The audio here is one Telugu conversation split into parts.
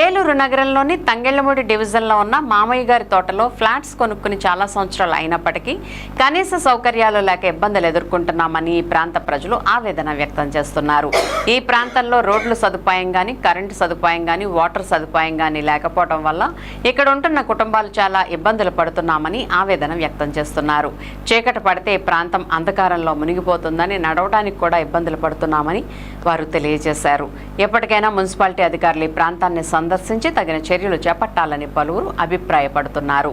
ఏలూరు నగరంలోని తంగెళ్ళమూడి డివిజన్లో ఉన్న మామయ్య గారి తోటలో ఫ్లాట్స్ కొనుక్కుని చాలా సంవత్సరాలు అయినప్పటికీ కనీస సౌకర్యాలు లేక ఇబ్బందులు ఎదుర్కొంటున్నామని ఈ ప్రాంత ప్రజలు ఆవేదన వ్యక్తం చేస్తున్నారు. ఈ ప్రాంతంలో రోడ్లు సదుపాయం కానీ కరెంటు సదుపాయం కానీ వాటర్ సదుపాయం కానీ లేకపోవడం వల్ల ఇక్కడ ఉంటున్న కుటుంబాలు చాలా ఇబ్బందులు పడుతున్నామని ఆవేదన వ్యక్తం చేస్తున్నారు. చీకటి పడితే ఈ ప్రాంతం అంధకారంలో మునిగిపోతుందని నడవడానికి కూడా ఇబ్బందులు పడుతున్నామని వారు తెలియజేశారు. ఎప్పటికైనా మున్సిపాలిటీ అధికారులు ఈ ప్రాంతాన్ని సందర్శించి తగిన చర్యలు చేపట్టాలని పలువురు అభిప్రాయపడుతున్నారు.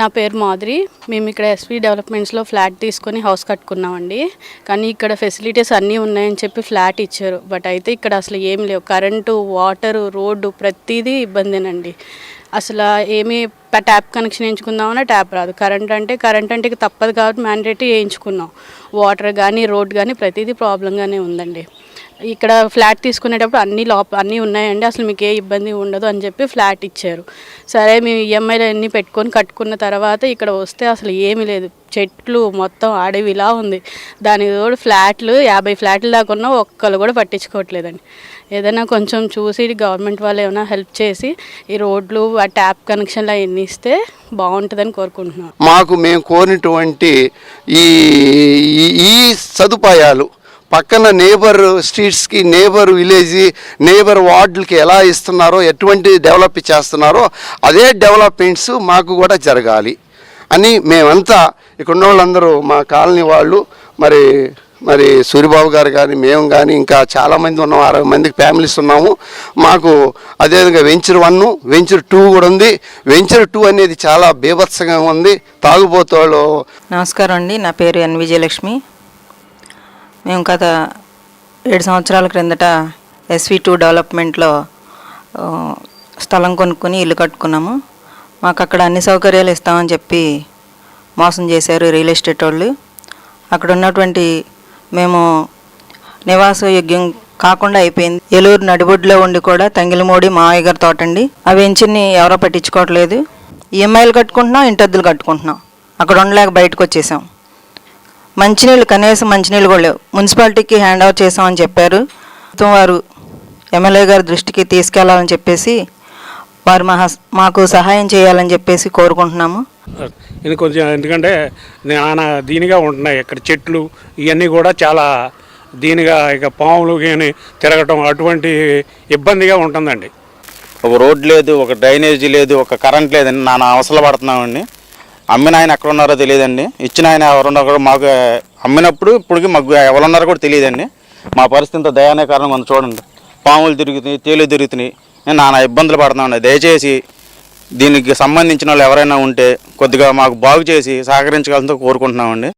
నా పేరు మాధురి. మేము ఇక్కడ ఎస్పీ డెవలప్మెంట్స్లో ఫ్లాట్ తీసుకొని హౌస్ కట్టుకున్నామండి. కానీ ఇక్కడ ఫెసిలిటీస్ అన్నీ ఉన్నాయని చెప్పి ఫ్లాట్ ఇచ్చారు. బట్ అయితే ఇక్కడ అసలు ఏం లేవు. కరెంటు వాటరు రోడ్డు ప్రతిదీ ఇబ్బందేనండి. అసలు ఏమీ ట్యాప్ కనెక్షన్ వేయించుకుందామన్నా ట్యాప్ రాదు. కరెంట్ అంటే కరెంట్ అంటే తప్పదు కాబట్టి మ్యాండేటరీ వేయించుకున్నాం. వాటర్ కానీ రోడ్ కానీ ప్రతిదీ ప్రాబ్లంగానే ఉందండి. ఇక్కడ ఫ్లాట్ తీసుకునేటప్పుడు అన్ని లోప అన్నీ ఉన్నాయండి. అసలు మీకు ఏ ఇబ్బంది ఉండదు అని చెప్పి ఫ్లాట్ ఇచ్చారు. సరే మేము ఈఎంఐలు అన్నీ పెట్టుకొని కట్టుకున్న తర్వాత ఇక్కడ వస్తే అసలు ఏమీ లేదు. చెట్లు మొత్తం అడవిలా ఉంది. దానికి తోడు ఫ్లాట్లు యాభై ఫ్లాట్లు దాకా ఒక్కరు కూడా పట్టించుకోవట్లేదండి. ఏదైనా కొంచెం చూసి గవర్నమెంట్ వాళ్ళు ఏమైనా హెల్ప్ చేసి ఈ రోడ్లు ఆ ట్యాప్ కనెక్షన్లు అవన్నీ ఇస్తే బాగుంటుందని కోరుకుంటున్నాను మాకు మేము కోరినటువంటి ఈ- ఈ సదుపాయాలు పక్కన నేబర్ స్ట్రీట్స్కి నేబర్ విలేజ్ నేబర్ వార్డులకి ఎలా ఇస్తున్నారో ఎటువంటి డెవలప్ చేస్తున్నారో అదే డెవలప్మెంట్స్ మాకు కూడా జరగాలి అని మేమంతా ఇక్కడ ఉన్న వాళ్ళందరూ మా కాలనీ వాళ్ళు మరి మరి సూర్యబాబు గారు కానీ మేము కానీ ఇంకా చాలామంది ఉన్నాం అరవై మందికి ఫ్యామిలీస్ ఉన్నాము. మాకు అదేవిధంగా వెంచర్ వన్ వెంచర్ టూ కూడా ఉంది. వెంచర్ టూ అనేది చాలా బీభత్సంగా ఉంది. తాగుబోతోళ్ళు నమస్కారం అండి. నా పేరు ఎన్ విజయలక్ష్మి. మేము గత ఏడు సంవత్సరాల క్రిందట ఎస్వి టూ డెవలప్మెంట్లో స్థలం కొనుక్కొని ఇల్లు కట్టుకున్నాము. మాకు అక్కడ అన్ని సౌకర్యాలు ఇస్తామని చెప్పి మోసం చేశారు రియల్ ఎస్టేట్ వాళ్ళు. అక్కడ ఉన్నటువంటి మేము నివాసయోగ్యం కాకుండా అయిపోయింది. ఏలూరు నడిబొడ్డులో ఉండి కూడా తంగిలమూడి మావయ్య గారి తోట అండి. ఆ ఎవరో పట్టించుకోవట్లేదు. ఈఎంఐలు కట్టుకుంటున్నాం ఇంటద్దులు కట్టుకుంటున్నాం. అక్కడ ఉండలేక బయటకు వచ్చేసాం. మంచినీళ్ళు కనీసం మంచినీళ్ళు కూడా లేవు. మున్సిపాలిటీకి హ్యాండ్ ఓవర్ చేసామని చెప్పారు. ప్రభుత్వం వారు ఎమ్మెల్యే గారి దృష్టికి తీసుకెళ్ళాలని చెప్పేసి వారు మా మాకు సహాయం చేయాలని చెప్పేసి కోరుకుంటున్నాము. ఇది కొంచెం ఎందుకంటే నానా దీనిగా ఉంటున్నాయి ఇక్కడ చెట్లు ఇవన్నీ కూడా చాలా దీనిగా ఇక పాములు కానీ తిరగటం అటువంటి ఇబ్బందిగా ఉంటుందండి. ఒక రోడ్ లేదు ఒక డ్రైనేజీ లేదు ఒక కరెంట్ లేదండి నాన్న అవసరం పడుతున్నామండి. అమ్మిన ఆయన ఎక్కడ ఉన్నారో తెలియదండి. ఇచ్చిన ఆయన ఎవరున్నారో కూడా మాకు అమ్మినప్పుడు ఇప్పటికి మాకు ఎవరున్నారో కూడా తెలియదండి. మా పరిస్థితి దయానే కారణం కొంత చూడండి. పాములు తిరుగుతున్నాయి తేలు తిరుగుతున్నాయి. నేను నానా ఇబ్బందులు పడుతున్నాను దయచేసి దీనికి సంబంధించిన వాళ్ళు ఎవరైనా ఉంటే కొద్దిగా మాకు బాగు చేసి సహకరించగలంతో కోరుకుంటున్నామండి.